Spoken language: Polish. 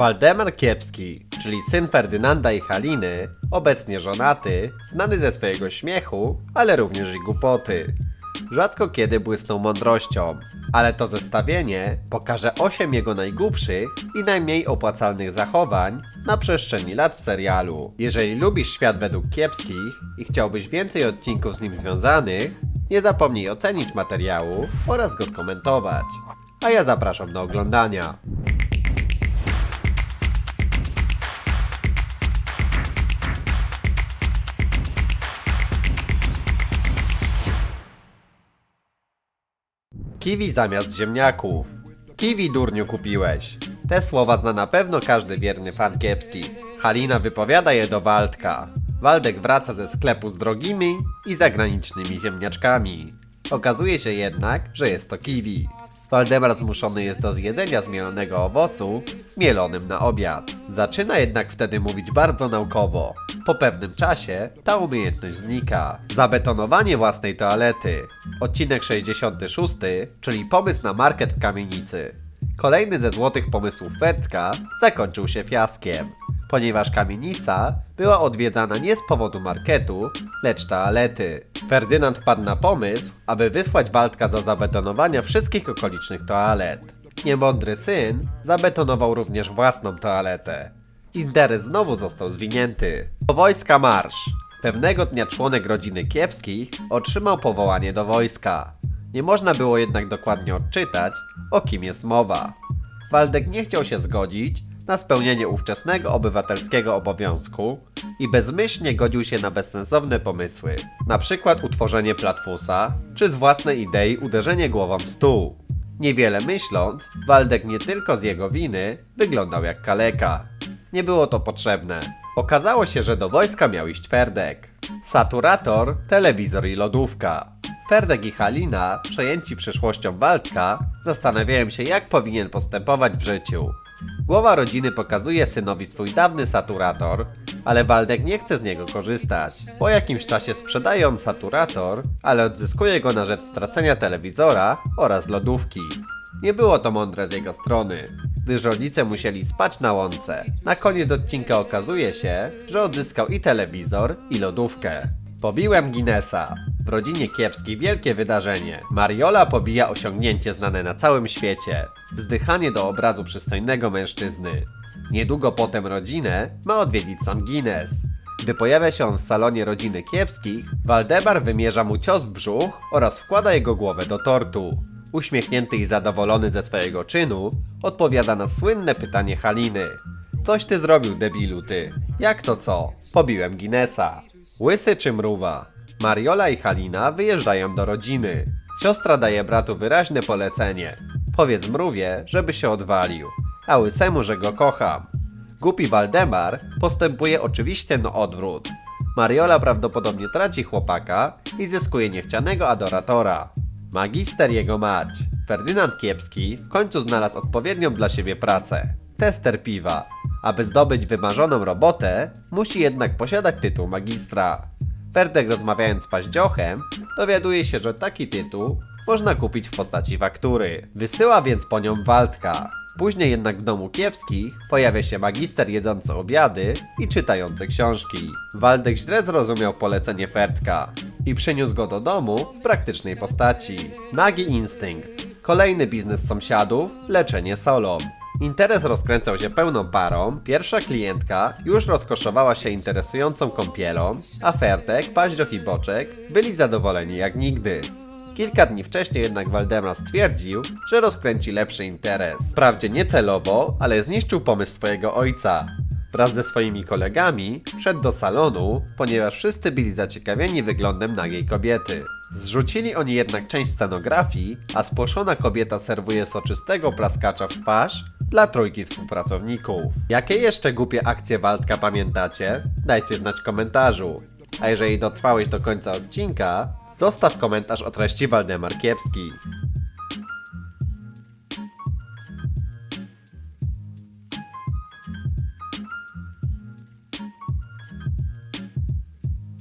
Waldemar Kiepski, czyli syn Ferdynanda i Haliny, obecnie żonaty, znany ze swojego śmiechu, ale również i głupoty. Rzadko kiedy błysnął mądrością, ale to zestawienie pokaże 8 jego najgłupszych i najmniej opłacalnych zachowań na przestrzeni lat w serialu. Jeżeli lubisz świat według kiepskich i chciałbyś więcej odcinków z nim związanych, nie zapomnij ocenić materiału oraz go skomentować. A ja zapraszam do oglądania. Kiwi zamiast ziemniaków. Kiwi durniu kupiłeś. Te słowa zna na pewno każdy wierny fan kiepski. Halina wypowiada je do Waldka. Waldek wraca ze sklepu z drogimi i zagranicznymi ziemniaczkami. Okazuje się jednak, że jest to kiwi. Waldemar zmuszony jest do zjedzenia zmielonego owocu zmielonym na obiad. Zaczyna jednak wtedy mówić bardzo naukowo. Po pewnym czasie ta umiejętność znika. Zabetonowanie własnej toalety. Odcinek 66, czyli pomysł na market w kamienicy. Kolejny ze złotych pomysłów Fertka zakończył się fiaskiem, ponieważ kamienica była odwiedzana nie z powodu marketu, lecz toalety. Ferdynand wpadł na pomysł, aby wysłać Waldka do zabetonowania wszystkich okolicznych toalet. Niemądry syn zabetonował również własną toaletę. Interes znowu został zwinięty. Do wojska marsz! Pewnego dnia członek rodziny Kiepskich otrzymał powołanie do wojska. Nie można było jednak dokładnie odczytać, o kim jest mowa. Waldek nie chciał się zgodzić na spełnienie ówczesnego obywatelskiego obowiązku i bezmyślnie godził się na bezsensowne pomysły, na przykład utworzenie platfusa, czy z własnej idei uderzenie głową w stół. Niewiele myśląc, Waldek nie tylko z jego winy wyglądał jak kaleka. Nie było to potrzebne. Okazało się, że do wojska miał iść Ferdek. Saturator, telewizor i lodówka. Ferdek i Halina, przejęci przyszłością Waldka, zastanawiają się jak powinien postępować w życiu. Głowa rodziny pokazuje synowi swój dawny saturator, ale Waldek nie chce z niego korzystać. Po jakimś czasie sprzedaje on saturator, ale odzyskuje go na rzecz stracenia telewizora oraz lodówki. Nie było to mądre z jego strony, gdyż rodzice musieli spać na łące. Na koniec odcinka okazuje się, że odzyskał i telewizor, i lodówkę. Pobiłem Guinnessa. Rodzinie kiepskiej wielkie wydarzenie. Mariola pobija osiągnięcie znane na całym świecie. Wzdychanie do obrazu przystojnego mężczyzny. Niedługo potem rodzinę ma odwiedzić sam Guinness. Gdy pojawia się on w salonie rodziny kiepskich, Waldemar wymierza mu cios w brzuch oraz wkłada jego głowę do tortu. Uśmiechnięty i zadowolony ze swojego czynu, odpowiada na słynne pytanie Haliny. Coś ty zrobił, debilu ty. Jak to co? Pobiłem Guinnessa. Łysy czy mruwa? Mariola i Halina wyjeżdżają do rodziny. Siostra daje bratu wyraźne polecenie. Powiedz mrówie, żeby się odwalił, a łysemu, że go kocham. Głupi Waldemar postępuje oczywiście na odwrót. Mariola prawdopodobnie traci chłopaka i zyskuje niechcianego adoratora. Magister jego mać. Ferdynand Kiepski w końcu znalazł odpowiednią dla siebie pracę. Tester piwa. Aby zdobyć wymarzoną robotę, musi jednak posiadać tytuł magistra. Ferdek rozmawiając z paździochem, dowiaduje się, że taki tytuł można kupić w postaci faktury. Wysyła więc po nią Waldka. Później jednak w domu kiepskich pojawia się magister jedzący obiady i czytający książki. Waldek źle zrozumiał polecenie Ferdka i przyniósł go do domu w praktycznej postaci. Nagi instynkt. Kolejny biznes sąsiadów, leczenie solą. Interes rozkręcał się pełną parą, pierwsza klientka już rozkoszowała się interesującą kąpielą, a Fertek, Paździoch i Boczek byli zadowoleni jak nigdy. Kilka dni wcześniej jednak Waldemar stwierdził, że rozkręci lepszy interes. Wprawdzie nie celowo, ale zniszczył pomysł swojego ojca. Wraz ze swoimi kolegami szedł do salonu, ponieważ wszyscy byli zaciekawieni wyglądem nagiej kobiety. Zrzucili oni jednak część scenografii, a spłoszona kobieta serwuje soczystego plaskacza w twarz dla trójki współpracowników. Jakie jeszcze głupie akcje Waldka pamiętacie? Dajcie znać w komentarzu. A jeżeli dotrwałeś do końca odcinka, zostaw komentarz o treści Waldemar Kiepski.